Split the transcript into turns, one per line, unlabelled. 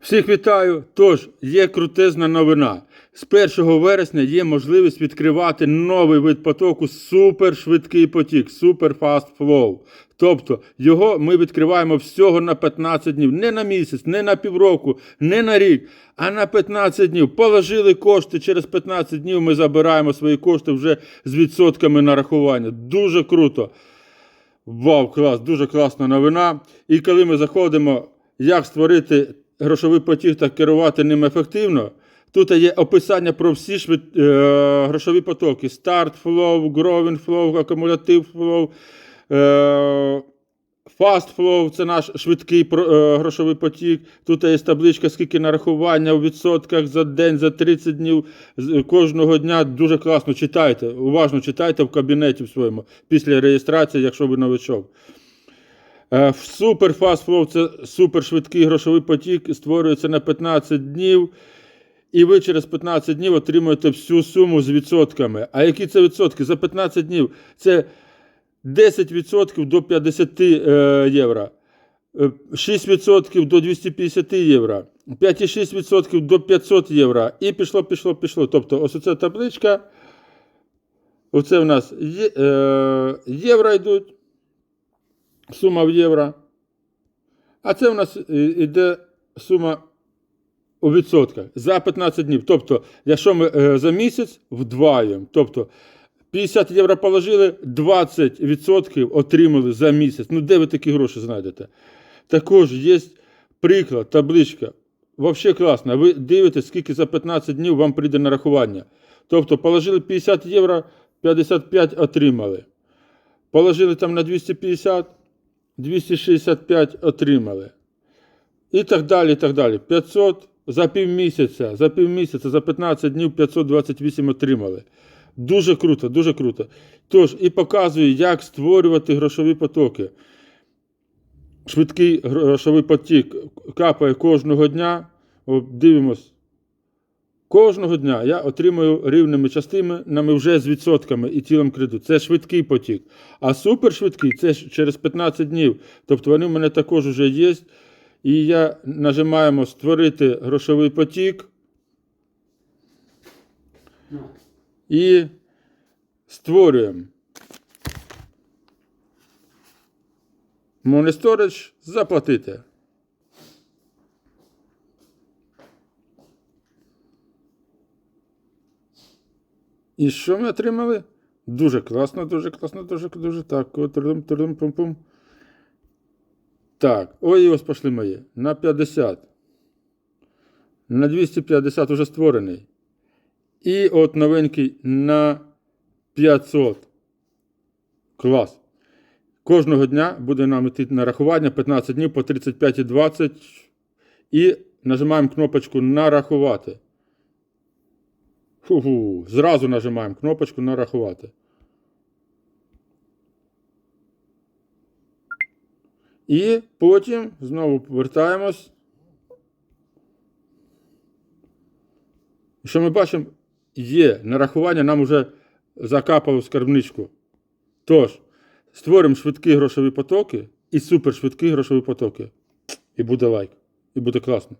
Всіх вітаю! Тож, є крутезна новина. З 1 вересня є можливість відкривати новий вид потоку супершвидкий потік, Super Fast Flow. Тобто його ми відкриваємо всього на 15 днів, не на місяць, не на півроку, не на рік, а на 15 днів. Положили кошти, через 15 днів ми забираємо свої кошти вже з відсотками нарахування. Дуже круто. Вау, клас, дуже класна новина. І коли ми заходимо, як створити грошовий потік та керувати ним ефективно, тут є описання про всі швид... е, грошові потоки: старт flow, growing flow, акумулятив flow, е, Fast це наш швидкий е, грошовий потік. Тут є табличка, скільки нарахування у відсотках за день, за 30 днів кожного дня. Дуже класно читайте. Уважно читайте в кабінеті в своєму після реєстрації, якщо ви новичок. Е, Flow це супершвидкий грошовий потік, створюється на 15 днів. І ви через 15 днів отримуєте всю суму з відсотками. А які це відсотки? За 15 днів це 10% до 50 е, євро, е, 6% до 250 євро, 5,6% до 500 євро. І пішло, пішло, пішло. Тобто, ось ця табличка. Оце в нас е, євро йдуть, сума в євро. А це в нас е, йде сума у відсотках за 15 днів. Тобто, якщо ми е, за місяць вдваємо, тобто 50 євро положили, 20% отримали за місяць. Ну, де ви такі гроші знайдете? Також є приклад, табличка. Взагалі класно. Ви дивитесь, скільки за 15 днів вам прийде нарахування. Тобто, положили 50 євро, 55 отримали. Положили там на 250, 265 отримали. І так далі, і так далі. 500 за півмісяця, за півмісяця, за 15 днів 528 отримали. Дуже круто, дуже круто. Тож, і показую, як створювати грошові потоки. Швидкий грошовий потік капає кожного дня. Дивимось. Кожного дня я отримую рівними частинами вже з відсотками і тілом кредиту. Це швидкий потік. А супершвидкий це через 15 днів. Тобто вони в мене також вже є. І я нажимаємо створити грошовий потік. І створюємо. Money Storage заплатити. І що ми отримали? Дуже класно, дуже класно, дуже, дуже так. От, трудум, трудум, пум, пум. Так, ой, і ось пішли мої. На 50. На 250 вже створений. І от новенький на 500. Клас. Кожного дня буде нам йти нарахування 15 днів по 35,20. І нажимаємо кнопочку нарахувати. Фу-фу. Зразу нажимаємо кнопочку нарахувати. І потім знову повертаємось. Що ми бачимо, є нарахування нам вже закапало скарбничку. Тож, створимо швидкі грошові потоки і супершвидкі грошові потоки. І буде лайк. І буде класно.